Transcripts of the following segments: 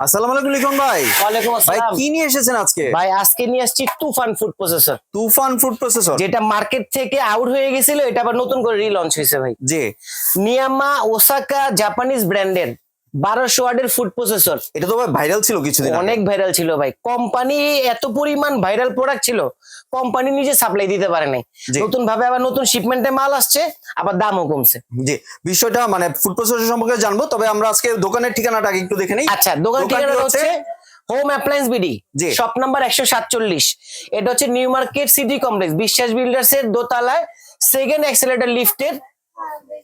আসসালামু আলাইকুম লিখন ভাই। ওয়ালাইকুম ভাই আসসালাম। কি নিয়ে এসেছেন আজকে? ভাই আজকে নিয়ে আসছি Tufan food processor Tufan food processor যেটা মার্কেট থেকে আউট হয়ে গেছিল এটা আবার নতুন করে রিলঞ্চ হয়েছে ভাই। জি। নিয়ামা ওসাকা জাপানিজ ব্র্যান্ডের বারোশো ওয়ার্ডের ফুড প্রসেসর এটা তো ভাই ভাইরাল ছিল কিছুদিন অনেক ভাইরাল ছিল ভাই। কোম্পানি এত পরিমাণ ভাইরাল প্রোডাক্ট ছিল কোম্পানি নিজে সাপ্লাই দিতে পারে নাই। নতুন ভাবে আবার নতুন শিপমেন্টে মাল আসছে আবার দামও কমছে। জি বিষয়টা মানে ফুড প্রসেসর সম্পর্কে জানব তবে আমরা আজকে দোকানের ঠিকানাটা একটু দেখে নিই। আচ্ছা দোকান দোকানটি ঠিকানা হচ্ছে- home appliance BD. Shop number একশো সাতচল্লিশ। এটা হচ্ছে New Market City Complex Biswas builders এর দোতলায় সেকেন্ড অ্যাক্সেলেটার লিফটের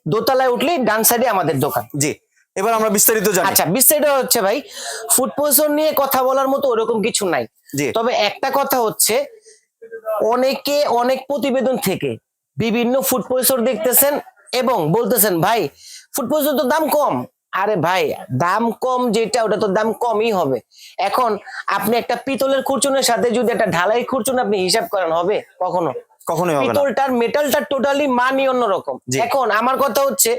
দোতলায় উঠলেই ডান সাইডে আমাদের দোকান। জি। এবার আমরা বিস্তারিত জানি। আচ্ছা বিস্তারিত হচ্ছে ভাই ফুড পয়সন নিয়ে কথা বলার মতো ওরকম কিছু নাই। তবে একটা কথা হচ্ছে অনেকে অনেক প্রতিবেদন থেকে বিভিন্ন ফুড পয়সর দেখতেছেন এবং বলতেছেন ভাই ফুড পয়সর তো দাম কম। আরে ভাই দাম কম যেটা ওটা তো দাম কমই হবে। এখন আপনি একটা পিতলের খুরচুনের সাথে যদি একটা ঢালাই খুরচুন আপনি হিসাব করেন হবে কখনো? কখনোই হবে না। পিতলটার মেটালটা টোটালি মানই অন্যরকম। এখন আমার কথা হচ্ছে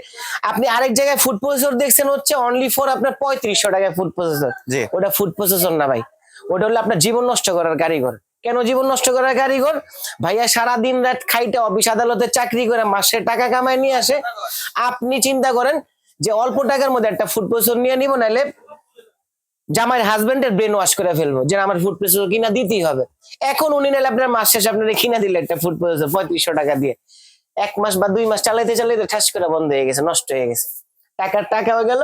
আপনি আরেক জায়গায় ফুড প্রসেসর দেখছেন হচ্ছে অনলি ফর আপনার পঁয়ত্রিশশো টাকায় ফুড প্রসেসর ওটা ফুড প্রসেসর না ভাই। ওটা হলো আপনার জীবন নষ্ট করার কারিগর। কেন জীবন নষ্ট করার কারিগর? ভাইয়া সারা দিন রাত খাইতে অফিস আদালতে চাকরি করে মাসে টাকা কামায় নিয়ে আসে। আপনি চিন্তা করেন যে অল্প টাকার মধ্যে একটা ফুড প্রসেসর নিয়ে নিব নাহলে জামাইয়ের হাজবেন্ডের ব্রেন ওয়াশ করে ফেলব, যে আমার ফুড প্রসেসর কিনা দিতেই হবে। এখন উনি নাহলে আপনার মাস শেষে আপনার কিনা দিলে একটা ফুড প্রসেসর পঁয়ত্রিশশো টাকা দিয়ে। এক মাস বা দুই মাস চালাইতে চালাইতে ঠাস করে বন্ধ হয়ে গেছে, নষ্ট হয়ে গেছে। টাকার টাকা হয়ে গেল,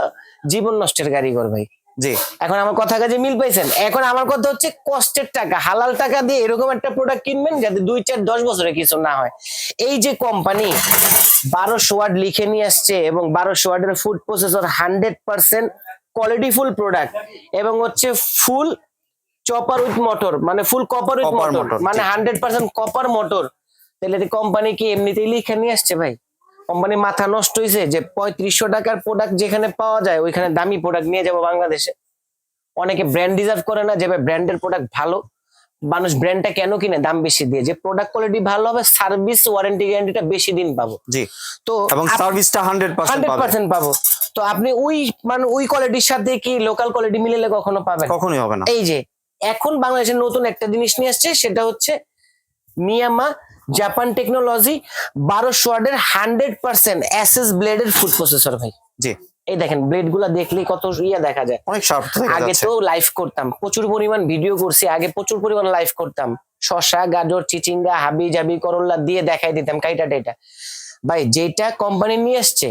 জীবন নষ্টের কারিগর ভাই। জি, এখন আমার কথা কাজে মিল পাইছেন? এখন আমার কথা হচ্ছে কষ্টের টাকা, হালাল টাকা দিয়ে এরকম একটা প্রোডাক্ট কিনবেন যাতে দুই, চার, দশ বছরে কিছু না হয়। এই যে কোম্পানি বারোশো ওয়ার্ড লিখে নিয়ে আসছে এবং বারোশো ওয়ার্ডের food processor hundred percent qualityful product এবং হচ্ছে ফুল চপার উইথ মোটর মানে ফুল কপার উইথ মোটর মানে হান্ড্রেড পার্সেন্ট কপার মোটর তাহলে কোম্পানি কি এমনিতেই লিখে নিয়ে আসছে ভাই? কোম্পানি মাথা নষ্ট হয়েছে যে পঁয়ত্রিশশো টাকার প্রোডাক্ট যেখানে পাওয়া যায় ওইখানে দামি প্রোডাক্ট নিয়ে যাব বাংলাদেশে। অনেকে ব্র্যান্ড ডিজার্ভ করে না যে ব্র্যান্ডের প্রোডাক্ট ভালো। মানুষ ব্র্যান্ডটা কেন কিনে? দাম বেশি দিয়ে। যে প্রোডাক্ট কোয়ালিটি ভালো হবে সার্ভিস ওয়ারেন্টি গ্যারান্টিটা বেশি দিন পাবো। জি। তো এবং সার্ভিসটা হান্ড্রেড পার্সেন্ট পাবো। তো আপনি ওই মানে ওই কোয়ালিটির সাথে কি লোকাল কোয়ালিটি মিলালে কখনো পাবেন? কখনোই হবে না। এই যে এখন বাংলাদেশের নতুন একটা জিনিস নিয়ে আসছে সেটা হচ্ছে মিয়ামা জাপান টেকনোলজি বারোশো ওয়ার্ডের হান্ড্রেড পার্সেন্ট এসএস ব্লেডের ফুড প্রসেসর ভাই। জি। এই দেখেন ব্লেডগুলা দেখলেই কত ইয়া দেখা যায়। অনেক শার্প আগে তো লাইভ করতাম প্রচুর পরিমাণ ভিডিও করছি আগে প্রচুর পরিমাণ লাইভ করতাম। শসা গাজর চিচিঙ্গা হাবি জাবি করল্লা দিয়ে দেখাই দিতাম কাইটা টেটা ভাই যেটা কোম্পানি নিয়ে আসছে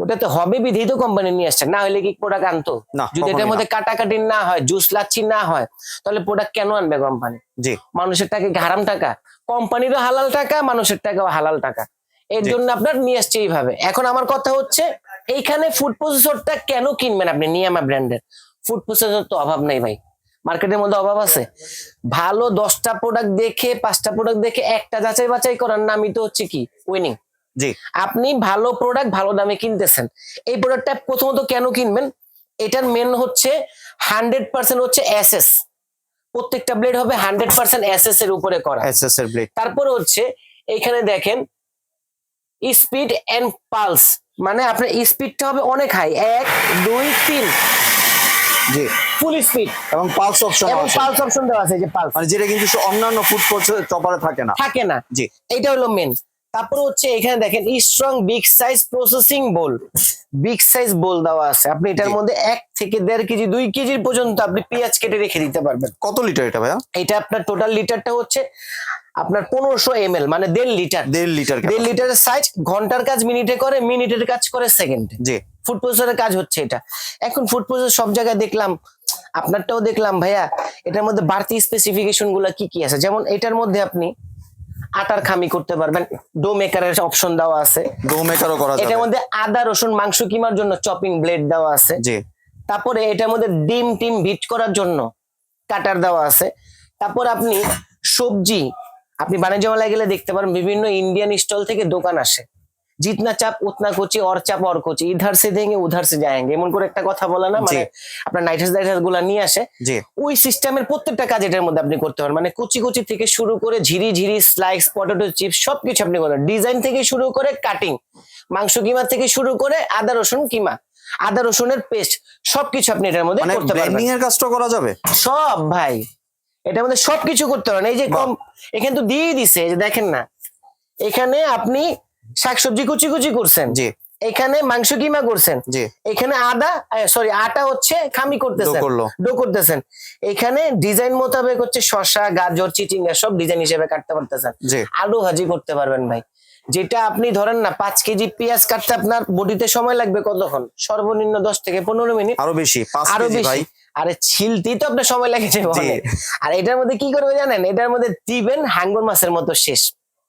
ওটা তো হবে বিধেই তো কোম্পানি নিয়ে আসছে না হলে কি প্রোডাক্ট আনতো? যদি এটার মধ্যে কাটাকাটি না হয় জুস লাচ্ছি না হয় তাহলে প্রোডাক্ট কেন আনবে কোম্পানি জি। মানুষের টাকা হারাম টাকা? কোম্পানিরও হালাল টাকা মানুষের টাকাও হালাল টাকা। এর জন্য আপনার নিয়ে আসছে এইভাবে। এখন আমার কথা হচ্ছে এইখানে ফুড প্রসেসরটা কেন কিনবেন আপনি? নিয়ামা ব্র্যান্ডের ফুড প্রসেসর তো অভাব নেই ভাই। মার্কেটের মধ্যে অভাব আছে। ভালো দশটা প্রোডাক্ট দেখে পাঁচটা প্রোডাক্ট দেখে একটা যাচাই বাছাই করার নামই তো হচ্ছে কি? উইনিং জি। আপনি ভালো প্রোডাক্ট ভালো দামে কিনতেছেন। এই প্রোডাক্টটা প্রথমত কেন কিনবেন? এটার মেন হচ্ছে হান্ড্রেড পার্সেন্ট হচ্ছে এসএস প্রত্যেকটা ব্লেড হবে হান্ড্রেড পার্সেন্ট এসএস এর উপরে করা। এসএস এর ব্লেড তারপর হচ্ছে এখানে দেখেন স্পিড এন্ড পালস মানে আপনার স্পিডটা হবে অনেক হাই এক দুই তিন। জি। ফুল স্পিড এবং পালস অপশন এবং পালস অপশন দেওয়া আছে যে পালস মানে যেটা কিন্তু অন্যান্য ফুড চপারে থাকে না। থাকে না। জি। এটা হলো মেন তারপর হচ্ছে এখানে দেখেন strong big size processing bowl big size bowl দেওয়া আছে। আপনি এটার মধ্যে এক থেকে দেড় কেজি দুই কেজির পর্যন্ত আপনি পেঁয়াজ কেটে রেখে দিতে পারবেন। কত লিটার এটা ভাইয়া? এটা আপনার টোটাল লিটারটা হচ্ছে আপনার পনেরোশো এম এল মানে দেড় লিটার দেড় লিটার দেড় লিটারের সাইজ ঘণ্টার কাজ মিনিটে করে মিনিটের কাজ করে সেকেন্ডে জি। ফুড প্রসেসরের কাজ হচ্ছে এটা। এখন ফুড প্রসেসর সব জায়গায় দেখলাম আপনারটাও দেখলাম ভাইয়া এটার মধ্যে বাড়তি স্পেসিফিকেশনগুলা কি কি আছে? যেমন এটার মধ্যে আপনি আটার খামি করতে পারবেন। ডো মেকারের অপশন দেওয়া আছে। ডো মেকারও করা যাবে। এটার মধ্যে আদা রসুন মাংস কিমার জন্য চপিং ব্লেড দেওয়া আছে। জি। তারপরে এটার মধ্যে ডিম টিম ভিট করার জন্য কাটার দেওয়া আছে। তারপর আপনি সবজি আপনি বাণিজ্য মেলায় গেলে দেখতে পারেন বিভিন্ন ইন্ডিয়ান স্টল থেকে দোকান আসে। জিতনা চাপ উতনা কোচি অর চাপ অর কোচি ইধার সে দেঙ্গে উধার সে যায়েঙ্গে এমন করে একটা কথা বলে না মানে আপনার নাইট্রাস নাইট্রাসগুলা নিয়ে আসে ওই সিস্টেমের প্রত্যেকটা কাজ এটার মধ্যে আপনি করতে পারেন মানে কুচি কুচি থেকে শুরু করে ঝিরি ঝিরি স্লাইস পটেটো চিপস সবকিছু আপনি করেন ডিজাইন থেকে শুরু করে কাটিং মাংস কিমা থেকে শুরু করে আদা রসুন কিমা। আদা রসুনের পেস্ট সবকিছু আপনি এটার মধ্যে মানে করতে পারবেন। ব্লেন্ডিং এর কাজটা করা যাবে? সব ভাই। এটার মধ্যে সবকিছু করতে পারেন এই যে কম এখানে তো দিয়ে দিছে যে দেখেন না। এখানে আপনি শাকসবজি কুচি কুচি করছেন। জি। এখানে মাংস কিমা করছেন। জি। এখানে আদা সরি আটা হচ্ছে খামি করতেছেন। ডো করতেছেন। এখানে ডিজাইন মোতাবেক হচ্ছে শসা গাজর চিচিঙ্গা সব ডিজাইন হিসেবে কাটতে পারতেছেন। আলু ভাজি করতে পারবেন ভাই। যেটা আপনি ধরেন না পাঁচ কেজি পেঁয়াজ কাটতে আপনার বডিতে সময় লাগবে কতক্ষণ? সর্বনিম্ন দশ থেকে পনেরো মিনিট। আরও বেশি আরও বেশি। আরে ছিলতেই তো আপনার সময় লেগে যাবে আর এটার মধ্যে কি করবে জানেন? এটার মধ্যে দিবেন হাঙ্গর মাছের মতো শেষ।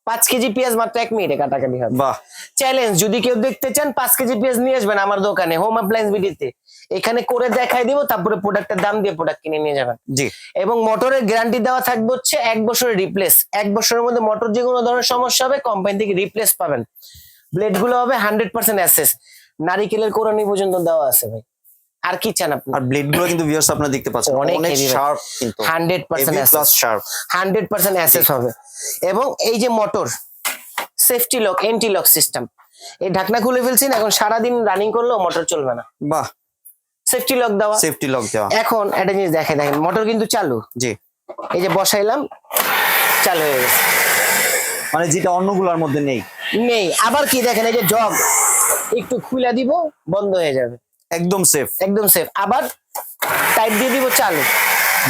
পাঁচ কেজি পেঁয়াজ মাত্র এক মিনিটে কাটাকাটি হবে। বাহ। চ্যালেঞ্জ যদি কেউ দেখতে চান পাঁচ কেজি পেঁয়াজ নিয়ে আসবেন আমার দোকানে হোম অ্যাপ্লায়েন্স বিডিতে এখানে করে দেখাই দিব তারপরে প্রোডাক্টের দাম দিয়ে প্রোডাক্ট কিনে নিয়ে যাবেন। জি। এবং মোটরের গ্যারান্টি দেওয়া থাকবে হচ্ছে এক বছরের রিপ্লেস এক বছরের মধ্যে মোটর যে কোনো ধরনের সমস্যা হবে কোম্পানি থেকে রিপ্লেস পাবেন। ব্লেডগুলো হবে হান্ড্রেড পার্সেন্ট অ্যাসেস নারিকেলের কোরআনি পর্যন্ত দেওয়া আছে ভাই। আর কি চান আপনি? আর ব্লেডগুলো কিন্তু ভিউয়ার্স আপনারা দেখতে পাচ্ছেন। অনেক। শার্প কিন্তু। Hundred percent plus sharp hundred percent assess হবে। এবং এই যে motor safety lock anti lock system এই ঢাকনা খুলে ফেলছেন এখন সারাদিন রানিং করলেও মোটর চলবে না। বাহ। সেফটি লক দেওয়া। সেফটি লক দেওয়া। এখন একটা জিনিস দেখে দেখেন মোটর কিন্তু চালু। জি। এই যে বসাইলাম চালু হয়ে গেছে। মানে যেটা অন্যগুলোর মধ্যে নেই। নেই। আবার কি দেখেন এই যে জগ একটু খুলে দিব বন্ধ হয়ে যাবে। একদম সেফ একদম সেফ আবার টাইপ দিয়ে দিব চালু।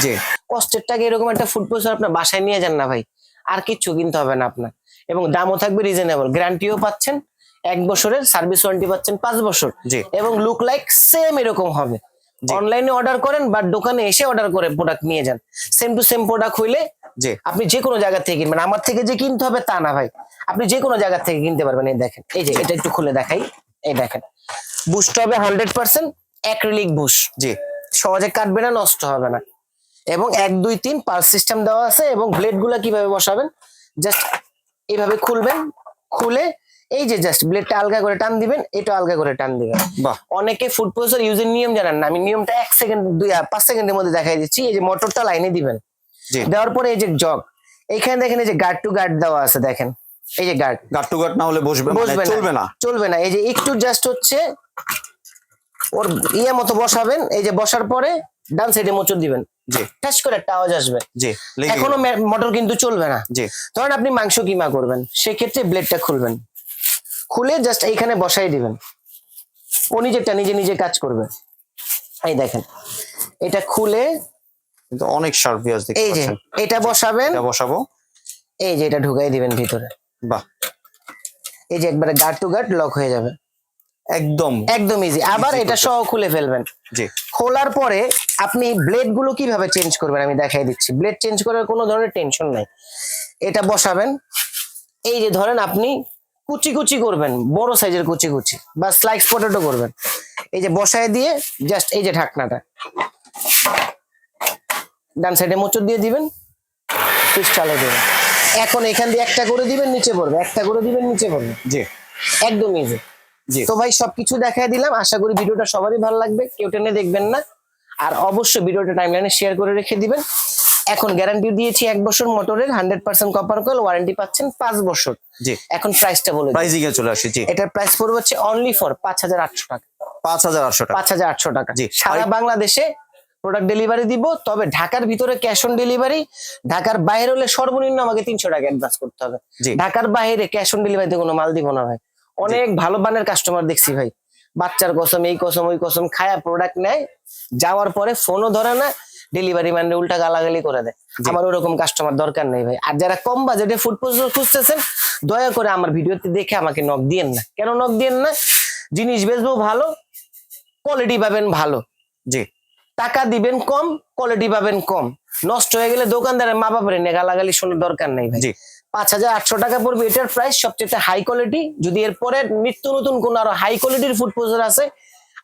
জি। কষ্টের টাকা এরকম একটা ফুড প্রসেসর আপনার বাসায় নিয়ে যান না ভাই। আর কিচ্ছু কিনতে হবে না আপনার। এবং দামও থাকবে রিজনেবল গ্যারান্টিও পাচ্ছেন এক বছরের সার্ভিস ওয়ারেন্টি পাচ্ছেন পাঁচ বছর। জি। এবং লুক লাইক সেম এরকম হবে। অনলাইনে অর্ডার করেন বা দোকানে এসে অর্ডার করে প্রোডাক্ট নিয়ে যান। সেম টু সেম প্রোডাক্ট হইলে জি। আপনি যে কোনো জায়গা থেকে কিনবেন। আমার থেকে যে কিনতে হবে তা না ভাই। আপনি যে কোনো জায়গা থেকে কিনতে পারবেন এই দেখেন। এই যে এটা একটু খুলে দেখাই। এই দেখেন। বুস্ট হবে হান্ড্রেড পার্সেন্ট অ্যাক্রিলিক বুশ। জি। সহজে কাটবে না নষ্ট হবে না। এবং এক দুই তিন পার সিস্টেম দেওয়া আছে এবং ব্লেডগুলা কীভাবে বসাবেন? জাস্ট এইভাবে খুলবেন খুলে এই যে জাস্ট ব্লেডটা আলগা করে টান দিবেন এটা আলগা করে টান দিবেন। বাহ। অনেকে ফুড প্রসেসর ইউজের নিয়ম জানেন না আমি নিয়মটা এক সেকেন্ড দুই পাঁচ সেকেন্ডের মধ্যে দেখাই দিচ্ছি। এই যে মোটরটা লাইনে দিবেন। জি। দেওয়ার পরে এই যে জগ এইখানে দেখেন এই যে গার্ড টু গার্ড দেওয়া আছে দেখেন। এই যে গার্ড গাট টু গাট না হলে বসবে বসবে চলবে না। চলবে না। এই যে একটু জাস্ট হচ্ছে ওর ইয়ে মতো বসাবেন এই যে বসার পরে ডান সাইডে মোচড় দিবেন। জি। ঠাস করে একটা আওয়াজ আসবে। জি এখনও। মোটর কিন্তু চলবে না। জি। ধরেন আপনি মাংস কিমা করবেন সেক্ষেত্রে ব্লেডটা খুলবেন। খুলে জাস্ট এইখানে বসাই দিবেন। ও নিজেরটা নিজে নিজে কাজ করবে। এই দেখেন এটা খুলে অনেক শার্প ভিউয়ার্স দেখতে এই যে এটা বসাবেন। এটা বসাবো। এই যে এটা ঢুকাই দিবেন ভিতরে। বাহ। এই যে একবারে গার্ড টু গার্ড লক হয়ে যাবে। একদম। একদম ইজি আবার এটা. সহ খুলে ফেলবেন। জি। খোলার পরে আপনি ব্লেডগুলো কীভাবে চেঞ্জ করবেন আমি দেখাই দিচ্ছি। ব্লেড চেঞ্জ করার কোনো ধরনের টেনশন নাই। এটা বসাবেন। এই যে ধরেন আপনি কুচি কুচি করবেন বড় সাইজের কুচি কুচি বা স্লাইস পটেটো করবেন। এই যে বসায় দিয়ে জাস্ট এই যে ঢাকনাটা। ডান সাইডে মোচড় দিয়ে দিবেন সুইচ চালিয়ে দেবেন। এখন এখান দিয়ে একটা করে দিবেন নিচে পড়বে। একটা করে দিবেন নিচে পড়বে। জি। একদম ইজি জি। তো ভাই সবকিছু দেখাই দিলাম। আশা করি ভিডিওটা সবারই ভালো লাগবে। কেউ টেনে দেখবেন না। আর অবশ্যই ভিডিওটা টাইমলাইনে শেয়ার করে রেখে দিবেন। এখন গ্যারান্টি দিয়েছি এক বছর মোটরের hundred percent copper coil warranty পাচ্ছেন পাঁচ বছর। জি। এখন প্রাইসটা বলে দিই। প্রাইজিং এ চলে আসি জি। এটার প্রাইস পড়বে হচ্ছে অনলি ফর পাঁচ হাজার আটশো টাকা। পাঁচ হাজার আটশো টাকা। পাঁচ হাজার আটশো টাকা। জি। সারা বাংলাদেশে প্রোডাক্ট ডেলিভারি দিব তবে ঢাকার ভিতরে ক্যাশ অন ডেলিভারি ঢাকার বাইরে হলে সর্বনিম্ন আমাকে তিনশো টাকা অ্যাডভান্স করতে হবে। ঢাকার বাইরে ক্যাশ অন ডেলিভারিতে কোনো মাল দিব না ভাই। অনেক ভালো মানের কাস্টমার দেখছি ভাই। বাচ্চার কসম এই কসম ওই কসম খায়া প্রোডাক্ট নেয় যাওয়ার পরে ফোনও ধরে না ডেলিভারি ম্যানের উল্টা গালাগালি করে দেয়। আমার ওরকম কাস্টমার দরকার নেই ভাই। আর যারা কম বাজেটে ফুড প্রসেসর খুঁজতেছেন দয়া করে আমার ভিডিওতে দেখে আমাকে নক দিয়েন না। কেন নক দিয়েন না? জিনিস বেচবো ভালো কোয়ালিটি পাবেন ভালো। জি। টাকা দিবেন কম কোয়ালিটি পাবেন কম। নষ্ট হয়ে গেলে দোকানদারের মা বাবার নেগালাগালি শোনার দরকার নেই ভাই। পাঁচ হাজার আটশো টাকা পড়বে এটার প্রাইস সবচেয়ে হাই কোয়ালিটি যদি এরপরে নিত্য নতুন কোন আরও হাই কোয়ালিটির ফুড প্রসেসর আছে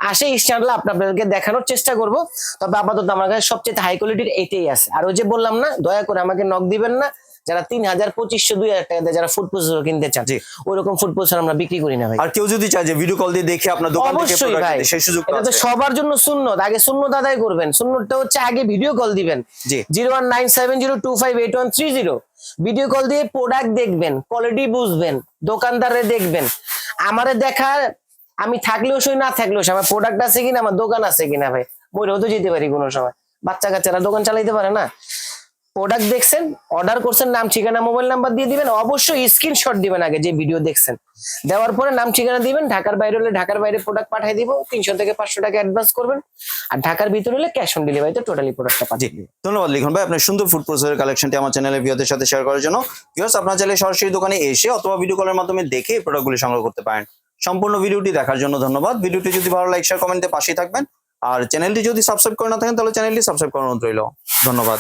আসে স্ট্যান্ডলা আপনাদেরকে দেখানোর চেষ্টা করব। তবে আপাতত আমার কাছে সবচেয়ে হাই কোয়ালিটির এটাই আছে। আর ওই যে বললাম না দয়া করে আমাকে নক দিবেন না। যারা তিন হাজার পঁচিশশো দুই হাজার টাকা দিয়ে যারা ফুড প্রসেসর কিনতে চান জি। ওইরকম ফুড প্রসেসর আমরা বিক্রি করি না ভাই। আর কেউ যদি চায় যে ভিডিও কল দিয়ে দেখে আপনার দোকান অবশ্যই ভাই। সেই এটা তো সবার জন্য সুন্নত। আগে সুন্নত আদায় করবেন। সুন্নতটা হচ্ছে আগে ভিডিও কল দিবেন। জি। Zero one nine seven zero two five eight one three zero. Video call দিয়ে প্রোডাক্ট দেখবেন কোয়ালিটি বুঝবেন দোকানদারে দেখবেন। আমারে দেখা আমি থাকলেও সই না থাকলেও সে আমার প্রোডাক্ট আছে কিনা আমার দোকান আছে কিনা ভাই মরেও তো যেতে পারি কোনো সময়। বাচ্চা কাচ্চারা দোকান চালাইতে পারে না? প্রোডাক্ট দেখছেন অর্ডার করছেন নাম ঠিকানা মোবাইল নাম্বার দিয়ে দিবেন অবশ্যই স্ক্রিনশট দিবেন আগে যে ভিডিও দেখছেন। দেওয়ার পরে নাম ঠিকানা দিবেন ঢাকার বাইরে হলে ঢাকার বাইরে প্রোডাক্ট পাঠিয়ে দিব তিনশো থেকে পাঁচশো টাকা অ্যাডভান্স করবেন আর ঢাকার ভিতরে হলে ক্যাশ অন ডেলিভারিতে টোটালি প্রোডাক্টটা পাঠিয়ে দিবেন। ধন্যবাদ লিখন ভাই। আপনার সুন্দর ফুড প্রসেসের কালেকশনটি আমার চ্যানেলে ভিওদের সাথে শেয়ার করার জন্য। ভিউয়ার্স আপনার চাইলে সরাসরি দোকানে এসে অথবা ভিডিও কলের মাধ্যমে দেখে এই প্রোডাক্টগুলি সংগ্রহ করতে পারেন। সম্পূর্ণ ভিডিওটি দেখার জন্য ধন্যবাদ। ভিডিওটি যদি ভালো লাইক শেয়ার কমেন্টে পাশেই থাকবেন। আর চ্যানেলটি যদি সাবস্ক্রাইব করে না থাকেন তাহলে চ্যানেলটি সাবস্ক্রাইব অনুরোধ রইল। ধন্যবাদ।